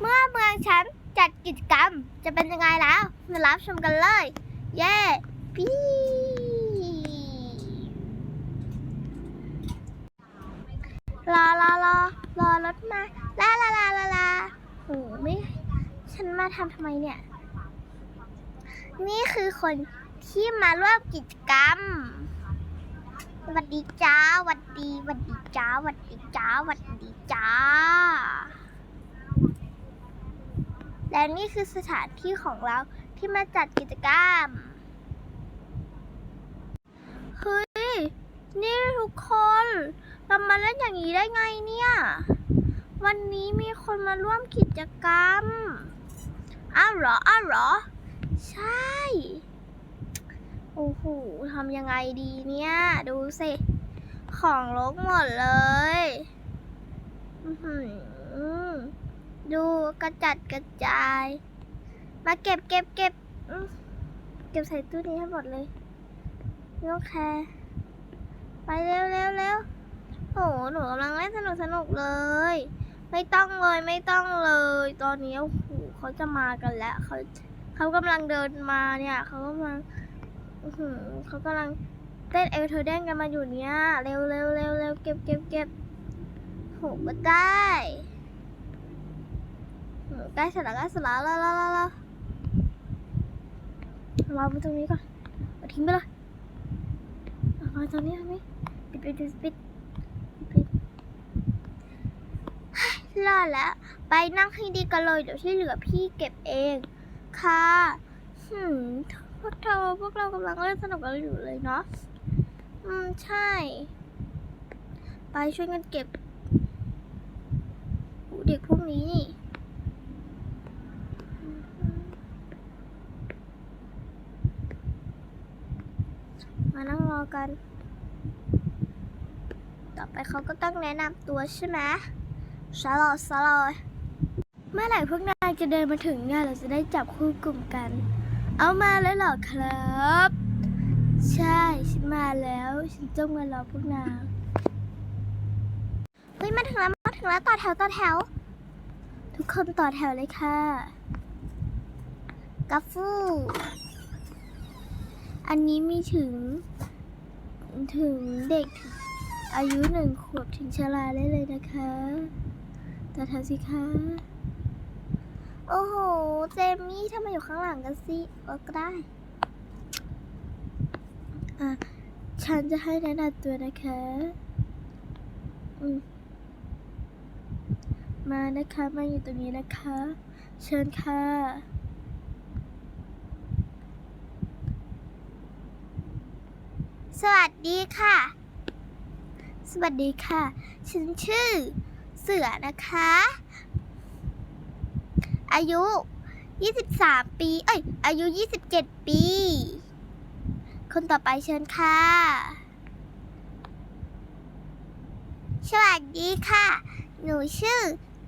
เมื่อเมืองฉันจัดกิจกรรมจะเป็นยังไงแล้ว มารับชมกันเลย เย้ปีรอรอรอรอรถมาลาลาลาลาลาโหไม่ฉันมาทำทำไมเนี่ย นี่คือคนที่มาร่วมกิจกรรมสวัสดีจ้าสวัสดีสวัสดีจ้าสวัสดีจ้าสวัสดีจ้า และนี่คือสถานที่ของเราที่มาจัดกิจกรรม เฮ้ย นี่ทุกคนเรามาเล่นอย่างนี้ได้ไงเนี่ย วันนี้มีคนมาร่วมกิจกรรม อ้าวเหรอ อ้าวเหรอ ใช่ โอ้โหทำยังไงดีเนี่ย ดูสิ ของลกหมดเลย อื้อหือ ดูกระจัดกระจาย มาเก็บเก็บเก็บเก็บใส่ตู้นี้ให้หมดเลยไม่ต้องแคไปเร็วเร็วเร็วโอ้โหหนูกำลังเล่นสนุกสนุกเลย ไม่ต้องเลยไม่ต้องเลย ตอนนี้โอ้โหเขาจะมากันแล้วเขาเขากำลังเดินมาเนี่ยเขากำลังอื้อหือเขากำลังเต้นเอลเทอร์เดนกันมาอยู่เนี่ยเร็วเร็วเร็วเร็วเก็บเก็บเก็บโหก็ได้ ใกล้เสร็จแล้วใกล้เสร็จแล้วแล้วแล้วแล้วแล้ววางไว้ตรงนี้ก่อนทิ้งไปเลยเอาตรงนี้ตรงนี้ปิดปิดปิดปิดปิดเฮ้ยรอดแล้ว ไปนั่งให้ดีกันเลย เดี๋ยวที่เหลือพี่เก็บเอง ค่ะหืมพวกเธอพวกเรากำลังเล่นสนุกกันอยู่เลยเนาะ อืม ใช่ ไปช่วยกันเก็บ เด็กพวกนี้นี่ มานั่งรอกัน ต่อไปเขาก็ต้องแนะนำตัวใช่ไหมสลอสลอยเมื่อไหร่พวกนายจะเดินมาถึงเนี่ยเราจะได้จับคู่กลุ่มกัน เอามาแล้วเหรอครับ ใช่ฉันมาแล้ว ฉันจ้องมารอพวกนางเฮ้ยมาถึงแล้วมาถึงแล้วต่อแถวต่อแถว ทุกคนต่อแถวเลยค่ะ กัฟฟู อันนี้มีถึง ถึงเด็กอายุหนึ่งขวบถึงชราได้เลยนะคะต่อแถวสิคะ โอ้โห เจมี่ทำไมอยู่ข้างหลังกันสิเออก็ได้ อะ ฉันจะให้แนะนำตัวนะคะ อืมมานะคะ มาอยู่ตรงนี้นะคะ เชิญค่ะ สวัสดีค่ะ สวัสดีค่ะ ฉันชื่อเสือนะคะ อายุ 23 ปี เอ้ย อายุ 27 ปี คนต่อไปเชิญค่ะ สวัสดีค่ะ หนูชื่อ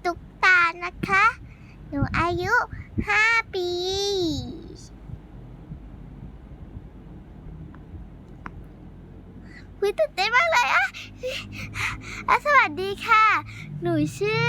ตุ๊กตานะคะ หนูอายุ 5 ปี วิตื่นเต้นมากเลยอะอะสวัสดีค่ะ หนูชื่อ